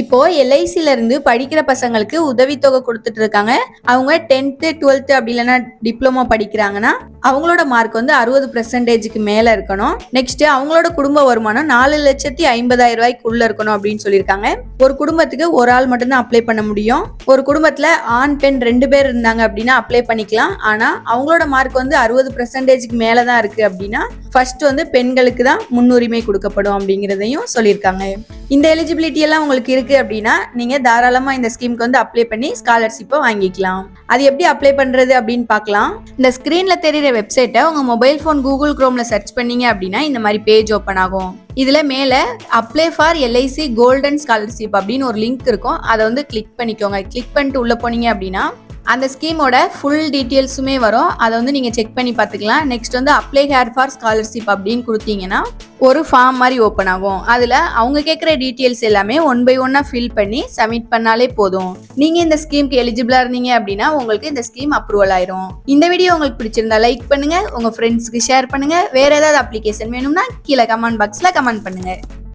இப்போ எல்ஐசில இருந்து படிக்கிற பசங்களுக்கு உதவித்தொகை கொடுத்துட்டு இருக்காங்க அவங்க டென்த்து டுவெல்த்து அப்படி இல்லைன்னா டிப்ளமோ படிக்கிறாங்கன்னா அவங்களோட மார்க் வந்து அறுபது பெர்சன்டேஜுக்கு மேல இருக்கணும். நெக்ஸ்ட் அவங்களோட குடும்ப வருமானம் நாலு லட்சத்தி ஐம்பதாயிரம் ரூபாய்க்கு உள்ள இருக்கணும் அப்படின்னு சொல்லியிருக்காங்க. ஒரு குடும்பத்துக்கு ஒரு ஆள் மட்டும்தான் அப்ளை பண்ண முடியும். ஒரு குடும்பத்துல ஆண் பெண் ரெண்டு பேர் இருந்தாங்க அப்படின்னா அப்ளை பண்ணிக்கலாம். ஆனா அவங்களோட மார்க் வந்து அறுபது பெர்சன்டேஜுக்கு மேல தான் இருக்கு அப்படின்னா ஃபர்ஸ்ட் வந்து பெண்களுக்கு தான் முன்னுரிமை கொடுக்கப்படும் அப்படிங்கிறதையும் சொல்லியிருக்காங்க. இந்த எலிஜிபிலிட்டி எல்லாம் உங்களுக்கு இருக்கு அப்படின்னா நீங்க தாராளமா இந்த ஸ்கீம்க்கு வந்து அப்ளை பண்ணி ஸ்காலர்ஷிப்பை வாங்கிக்கலாம். அது எப்படி அப்ளை பண்றது அப்படின்னு பார்க்கலாம். இந்த ஸ்கிரீன்ல தெரியுற வெப்சைட்டை உங்க மொபைல் ஃபோன் கூகுள் குரோம்ல சர்ச் பண்ணீங்க அப்படின்னா இந்த மாதிரி பேஜ் ஓப்பன் ஆகும். இதுல மேல apply for LIC golden scholarship அப்படின்னு ஒரு லிங்க் இருக்கும். அதை வந்து கிளிக் பண்ணிக்கோங்க. கிளிக் பண்ணிட்டு உள்ள போனீங்க அப்படின்னா அந்த ஸ்கீமோட ஃபுல் டீட்டெயில்ஸுமே வரும். அதை வந்து நீங்கள் செக் பண்ணி பார்த்துக்கலாம். நெக்ஸ்ட் வந்து அப்ளை ஹேர் ஃபார் ஸ்காலர்ஷிப் அப்படின்னு கொடுத்தீங்கன்னா ஒரு ஃபார்ம் மாதிரி ஓப்பன் ஆகும். அதில் அவங்க கேட்குற டீட்டெயில்ஸ் எல்லாமே ஒன் பை ஒன்னாக ஃபில் பண்ணி சப்மிட் பண்ணாலே போதும். நீங்கள் இந்த ஸ்கீம்க்கு எலிஜிபிளாக இருந்தீங்க அப்படின்னா உங்களுக்கு இந்த ஸ்கீம் அப்ரூவல் ஆயிரும். இந்த வீடியோ உங்களுக்கு பிடிச்சிருந்தா லைக் பண்ணுங்கள் உங்கள் ஃப்ரெண்ட்ஸ்க்கு ஷேர் பண்ணுங்கள் வேறு ஏதாவது அப்ளிகேஷன் வேணும்னா கீழே கமெண்ட் பாக்ஸில் கமெண்ட் பண்ணுங்கள்